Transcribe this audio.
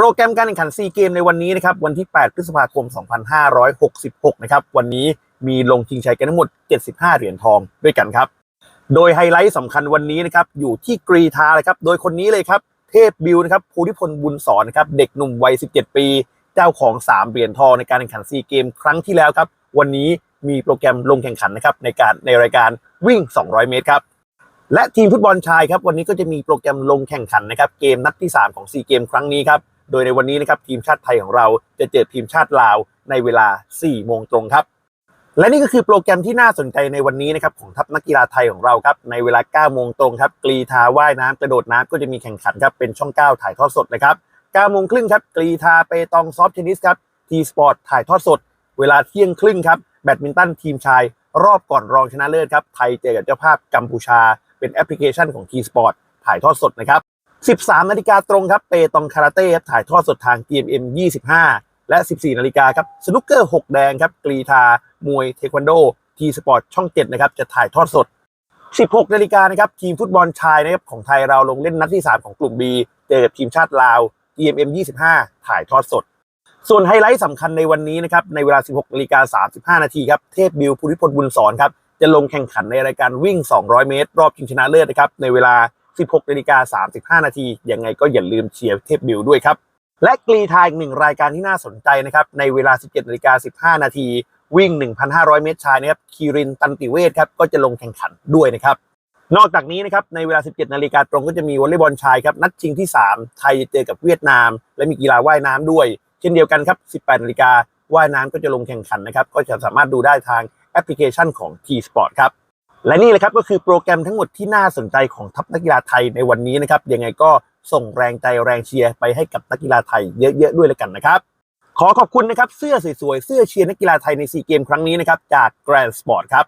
โปรแกรมการแข่งขันซีเกมในวันนี้นะครับวันที่ 8 พฤษภาคม 2566 นะครับวันนี้มีลงชิงชัยกันทั้งหมด 75 เหรียญทองด้วยกันครับ โดยไฮไลท์สำคัญวันนี้นะครับอยู่ที่กรีธาเลยครับโดยคนนี้เลยครับเทพบิวนะครับภูริพลบุญสอนนะครับเด็กหนุ่มวัย 17 ปี เจ้าของ 3 เหรียญทองในการแข่งขันซีเกมครั้งที่แล้วครับ วันนี้มีโปรแกรมลงแข่งขันนะครับในการในรายการวิ่ง 200 เมตรครับและทีมฟุตบอลชายครับวันนี้ก็จะมีโปรแกรมลงแข่งขันนะครับเกมนัดที่ 3 ของซีเกมครั้งนี้ครับ โดยในวันนี้นะครับทีมชาติไทยของเราจะเจอทีมชาติลาวในเวลา 4 โมงตรงครับ และนี่ก็คือโปรแกรมที่น่าสนใจในวันนี้นะครับของทัพนักกีฬาไทยของเราครับในเวลา 9 โมงตรงครับกรีธาว่ายน้ำกระโดดน้ำก็จะมีแข่งขันครับเป็นช่อง 9 ถ่ายทอดสดนะครับ9โมงครึ่งครับกรีธาเปตองซอฟต์เทนนิสครับทีสปอร์ตถ่ายทอดสด เวลาเที่ยงครึ่งครับแบดมินตันทีมชาย รอบก่อนรองชนะเลิศครับไทยเจอกับเจ้าภาพกัมพูชา เป็นแอปพลิเคชันของ T-Sport ถ่ายทอดสดนะครับ 13นาฬิกาตรงครับเปตองคาราเต้ครับถ่ายทอดสดทาง GMM 25 และ 14นาฬิกาครับสนุกเกอร์ 6 แดงครับกรีธามวยเทควันโด ทีสปอร์ตช่อง 7 นะครับ จะถ่ายทอดสด 16นาฬิกานะครับทีมฟุตบอลชายนะครับของไทยเราลงเล่นนัดที่ 3 ของกลุ่ม B เจอกับทีมชาติลาว GMM 25 ถ่ายทอดสด ส่วนไฮไลท์สำคัญในวันนี้นะครับในเวลา 16นาฬิกา35นาทีครับเทพบิวภูริพลบุญสอนครับจะลงแข่งขันในรายการวิ่ง 200 เมตร รอบชิงชนะเลิศนะครับในเวลา 16นาฬิกา35 นาที ยังไงก็อย่าลืมเชียร์เทพบิวด้วยครับ และกรีธาอีกหนึ่งรายการที่น่าสนใจนะครับ ในเวลา 17นาฬิกา15 นาที วิ่ง 1,500 เมตรชายนะครับคีรินตันติเวศครับก็จะลงแข่งขันด้วยนะครับนอกจากนี้นะครับในเวลา 17 นาฬิกาตรงก็จะมีวอลเลย์บอลชายครับนัดชิงที่ 3 ไทยเจอกับเวียดนาม และมีกีฬาว่ายน้ำด้วย เช่นเดียวกันครับ 18 นาฬิกาว่ายน้ำก็จะลงแข่งขันนะครับ ก็จะสามารถดูได้ทางแอปพลิเคชันของ T-Sport ครับ และนี่แหละครับก็คือโปรแกรมทั้งหมดที่น่าสนใจของทัพนักกีฬาไทยในวันนี้นะครับยังไงก็ส่งแรงใจแรงเชียร์ไปให้กับนักกีฬาไทยเยอะ ๆ ด้วยแล้วกันนะครับขอขอบคุณนะครับเสื้อสวยๆเสื้อเชียร์นักกีฬาไทยในซีเกมครั้งนี้นะครับจาก Grand Sport ครับ